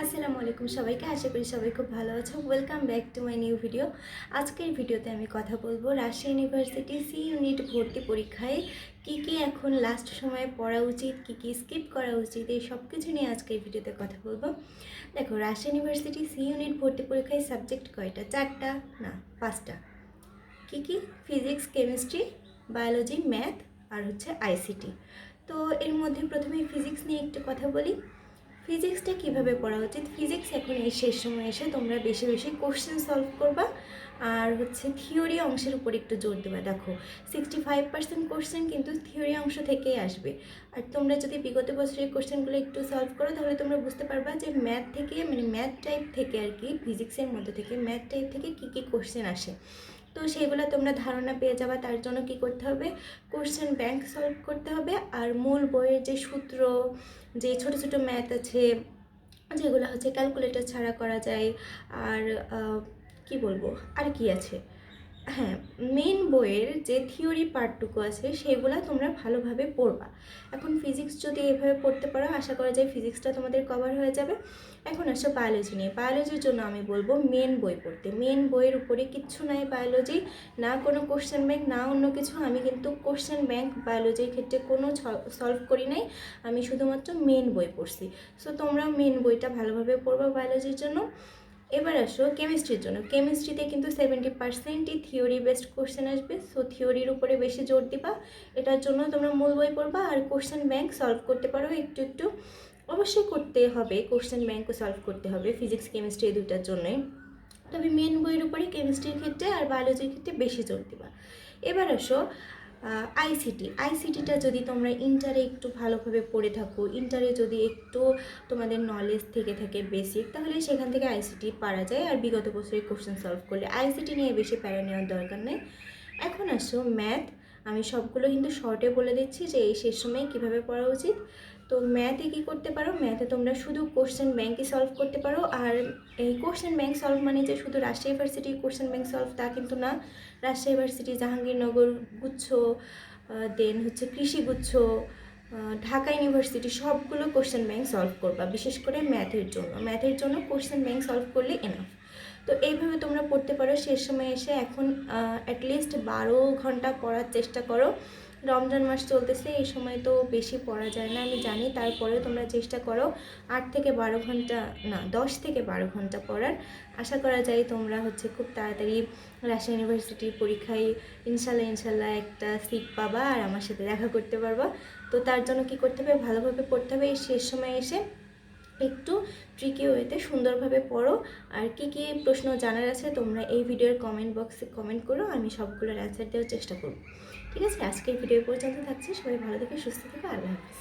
আসসালামু আলাইকুম সবাইকে, আশা করি সবাই খুব ভালো আছো। Welcome back to my new video আজকের ভিডিওতে আমি কথা বলব রাজশাহী ইউনিভার্সিটি সি ইউনিট ভর্তি পরীক্ষায় কি কি এখন লাস্ট সময়ে পড়া উচিত, কি কি স্কিপ করা উচিত, এই সব কিছু নিয়ে আজকের ভিডিওতে কথা বলব। দেখো, রাজশাহী ইউনিভার্সিটি সি ইউনিট ভর্তি পরীক্ষায় সাবজেক্ট কয়টা? চারটা? না, পাঁচটা। কি কি? ফিজিক্স কেমিস্ট্রি বায়োলজি ম্যাথ আর হচ্ছে আইসিটি তো এর মধ্যে প্রথমে ফিজিক্স নিয়ে একটু কথা বলি। ফিজিক্সটা কীভাবে পড়া উচিত? ফিজিক্স এখন এই শেষ সময় এসে তোমরা বেশি বেশি কোশ্চেন সলভ করবা। আর হচ্ছে থিওরি অংশের উপর একটু জোর দেবা। দেখো সিক্সটি ফাইভ পার্সেন্ট কোশ্চেন কিন্তু থিওরি অংশ থেকেই আসবে। আর তোমরা যদি বিগত বছরের কোশ্চেনগুলো একটু সলভ করো, তাহলে তোমরা বুঝতে পারবা যে ম্যাথ থেকে মানে ম্যাথ টাইপ থেকে আর কি ফিজিক্সের মধ্যে থেকে ম্যাথ টাইপ থেকে কী কী কোশ্চেন আসে। তো সেগুলো তোমরা ধারণা পেয়ে যাবা তার জন্য কি করতে হবে? কোশ্চেন ব্যাংক সলভ করতে হবে। আর মূল বইয়ের যে সূত্র, যে ছোট ছোট ম্যাথ আছে, যেগুলো হচ্ছে ক্যালকুলেটর ছাড়া করা যায়, আর কি বলব? আর কি আছে? হ্যাঁ মেন বইয়ের যে থিওরি পার্টটুকু আছে, সেগুলো তোমরা ভালোভাবে পড়বা। এখন ফিজিক্স যদি এভাবে পড়তে পারো, আশা করা যায় ফিজিক্সটা তোমাদের কভার হয়ে যাবে। এখন আসো বায়োলজি নিয়ে। বায়োলজির জন্য আমি বলব মেন বই পড়তে। মেন বইয়ের উপরে কিচ্ছু নাই বায়োলজি না কোনো কোশ্চেন ব্যাংক না অন্য কিছু। আমি কিন্তু কোশ্চেন ব্যাংক বায়োলজির ক্ষেত্রে কোনো সলভ করি নাই। আমি শুধুমাত্র মেন বই পড়ছি। সো তোমরা মেন বইটা ভালোভাবে পড়বা বায়োলজির জন্য। এবার আসো কেমিস্ট্রির জন্য। কেমিস্ট্রিতে কিন্তু সেভেন্টি পার্সেন্টই থিওরি বেসড কোশ্চেন আসবে। সো থিওরির উপরে বেশি জোর দিবা। এটার জন্য তোমরা মূল বই পড়বা আর কোশ্চেন ব্যাংক সলভ করতে পারো একটু একটু। অবশ্যই করতে হবে। কোশ্চেন ব্যাংকও সলভ করতে হবে ফিজিক্স কেমিস্ট্রি এই দুটার জন্যই তবে মেন বইয়ের উপরে কেমিস্ট্রির ক্ষেত্রে আর বায়োলজির ক্ষেত্রে বেশি জোর দিবা। এবার আসো আইসিটি আইসিটিটা যদি তোমরা ইন্টারে একটু ভালোভাবে পড়ে থাকো ইন্টারে যদি একটু তোমাদের নলেজ থেকে থাকে বেসিক তাহলে সেখান থেকে আইসিটি পারা যায়। আর বিগত বছরের কোশ্চেন সলভ করলে আইসিটি নিয়ে বেশি প্যারা নেওয়ার দরকার নেই। এখন আসো ম্যাথ আমি সবগুলো কিন্তু শর্টে বলে দিচ্ছি যে এই শেষ সময় কীভাবে পড়া উচিত? তো ম্যাথে কী করতে পারো? ম্যাথে তোমরা শুধু কোশ্চেন ব্যাংকই সলভ করতে পারো। আর এই কোশ্চেন ব্যাংক সলভ মানে যে শুধু রাজশাহী ইউনিভার্সিটির কোশ্চেন ব্যাংক সলভ তা কিন্তু না। রাজশাহী ইউনিভার্সিটি জাহাঙ্গীরনগর গুচ্ছ দেন হচ্ছে কৃষি গুচ্ছ ঢাকা ইউনিভার্সিটি সবগুলো কোশ্চেন ব্যাংক সলভ করবা, বিশেষ করে ম্যাথের জন্য। ম্যাথের জন্য কোশ্চেন ব্যাংক সলভ করলে এনাফ তো এইভাবে তোমরা পড়তে পারো। শেষ সময় এসে এখন অ্যাটলিস্ট বারো ঘণ্টা পড়ার চেষ্টা করো। রমজান মাস চলতেছে, এই সময় তো বেশি পড়া যায় না, আমি জানি। তারপরেও তোমরা চেষ্টা করো আট থেকে বারো ঘণ্টা, না, দশ থেকে বারো ঘণ্টা পড়ার। আশা করা যায় তোমরা হচ্ছে খুব তাড়াতাড়ি রাজশাহী ইউনিভার্সিটির পরীক্ষায় ইনশাল্লাহ ইনশাল্লাহ একটা সিট পাবা আর আমার সাথে দেখা করতে পারবা। তো তার জন্য কি করতে হবে? ভালোভাবে পড়তে হবে শেষ সময় এসে একটু ট্রিকি ওয়েতে সুন্দরভাবে পড়ো। আর কি কি প্রশ্ন জানার আছে, তোমরা এই ভিডিওর কমেন্ট বক্সে কমেন্ট করো, আমি সবগুলোর অ্যান্সার দেওয়ার চেষ্টা করব। ঠিক আছে, আজকের ভিডিও পর্যন্ত থাকছে। সবাই ভালো থেকে, সুস্থ থেকে, আল্লাহ হাফিজ।